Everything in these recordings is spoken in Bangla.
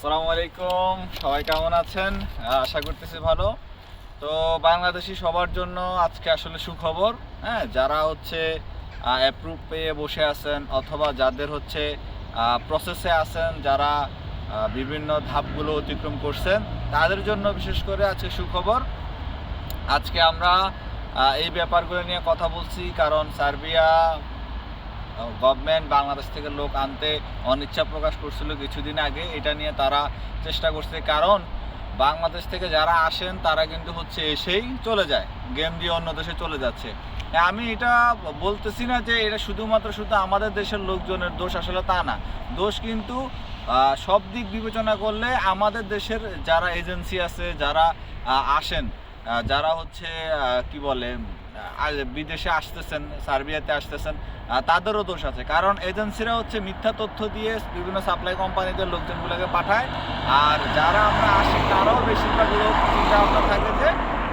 আসসালামু আলাইকুম, সবাই কেমন আছেন? আশা করতেছি ভালো। তো বাংলাদেশি সবার জন্য আজকে আসলে সুখবর হ্যাঁ যারা হচ্ছে অ্যাপ্রুভ পেয়ে বসে আছেন অথবা যাদের হচ্ছে প্রসেসে আছেন, যারা বিভিন্ন ধাপগুলো অতিক্রম করছেন, তাদের জন্য বিশেষ করে আজকে সুখবর। আজকে আমরা এই ব্যাপারগুলো নিয়ে কথা বলছি, কারণ সার্বিয়া গভর্নমেন্ট বাংলাদেশ থেকে লোক আনতে অনিচ্ছা প্রকাশ করছিল কিছুদিন আগে। এটা নিয়ে তারা চেষ্টা করছে, কারণ বাংলাদেশ থেকে যারা আসেন, তারা কিন্তু হচ্ছে এসেই চলে যায় গেম দিয়ে অন্য দেশে চলে যাচ্ছে। আমি এটা বলতেছি না যে এটা শুধুমাত্র শুধু আমাদের দেশের লোকজনের দোষ, আসলে তা না। দোষ কিন্তু সব দিক বিবেচনা করলে আমাদের দেশের যারা এজেন্সি আছে, যারা আসেন যারা হচ্ছে কি বলে বিদেশে আসতেছেন, সার্বিয়াতে আসতেছেন তাদেরও দোষ আছে। কারণ এজেন্সিরা হচ্ছে মিথ্যা তথ্য দিয়ে বিভিন্ন সাপ্লাই কোম্পানিদের লোকজনগুলোকে পাঠায়। আর যারা আমরা আসি, তারাও বেশিরভাগ লোক চিন্তা ভাবনা থাকে যে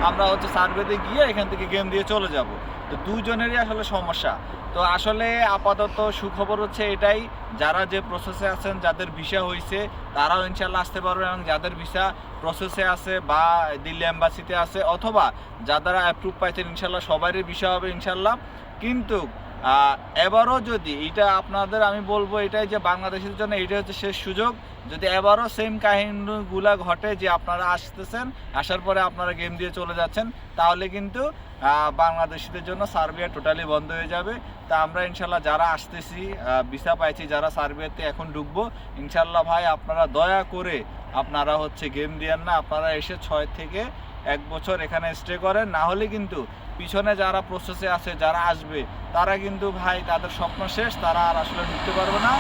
আমরা হচ্ছে সার্ভেতে গিয়ে এখান থেকে গেম দিয়ে চলে যাব। তো দুজনেরই আসলে সমস্যা। তো আসলে আপাতত সুখবর হচ্ছে এটাই, যারা যে প্রসেসে আছেন, যাদের ভিসা হয়েছে তারাও ইনশাল্লাহ আসতে পারবে এবং যাদের ভিসা প্রসেসে আছে বা দিল্লি অ্যাম্বাসিতে আছে অথবা যারা অ্যাপ্রুভ পাইছেন, ইনশাল্লাহ সবারই ভিসা হবে ইনশাল্লাহ। কিন্তু এবারও যদি এটা আপনাদের আমি বলব এটাই যে বাংলাদেশের জন্য এটা হচ্ছে শেষ সুযোগ, যদি এবারও সেম কাহিনীগুলা ঘটে যে আপনারা আসতেছেন, আসার পরে আপনারা গেম দিয়ে চলে যাচ্ছেন, তাহলে কিন্তু বাংলাদেশিদের জন্য সার্বিয়া টোটালি বন্ধ হয়ে যাবে। তা আমরা ইনশাল্লাহ যারা আসতেছি ভিসা পাইছি, যারা সার্বিয়াতে এখন ঢুকবো, ইনশাল্লাহ ভাই আপনারা দয়া করে আপনারা হচ্ছে গেম দিয়েন না, আপনারা এসে ছয় থেকে এক বছর এখানে স্টে করেন, না হলে কিন্তু পিছনে যারা প্রসেসে আছে, যারা আসবে, তারা কিন্তু ভাই তাদের স্বপ্ন শেষ, তারা আর আসলে ঢুকতে পারবে না।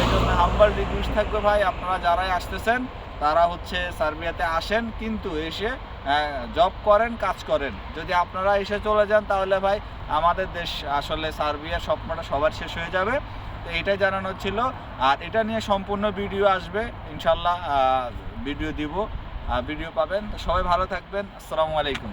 এই জন্য হাম্বার রিকোয়েস্ট থাকবে ভাই, আপনারা যারাই আসতেছেন, তারা হচ্ছে সার্বিয়াতে আসেন, কিন্তু এসে জব করেন, কাজ করেন। যদি আপনারা এসে চলে যান, তাহলে ভাই আমাদের দেশ আসলে সার্বিয়ার স্বপ্নটা সবার শেষ হয়ে যাবে। তো এটাই জানানো ছিল। আর এটা নিয়ে সম্পূর্ণ ভিডিও আসবে। ইনশাল্লাহ ভিডিও দিব। ভিডিও পাবেন। তো সবাই ভালো থাকবেন। আসসালামু আলাইকুম।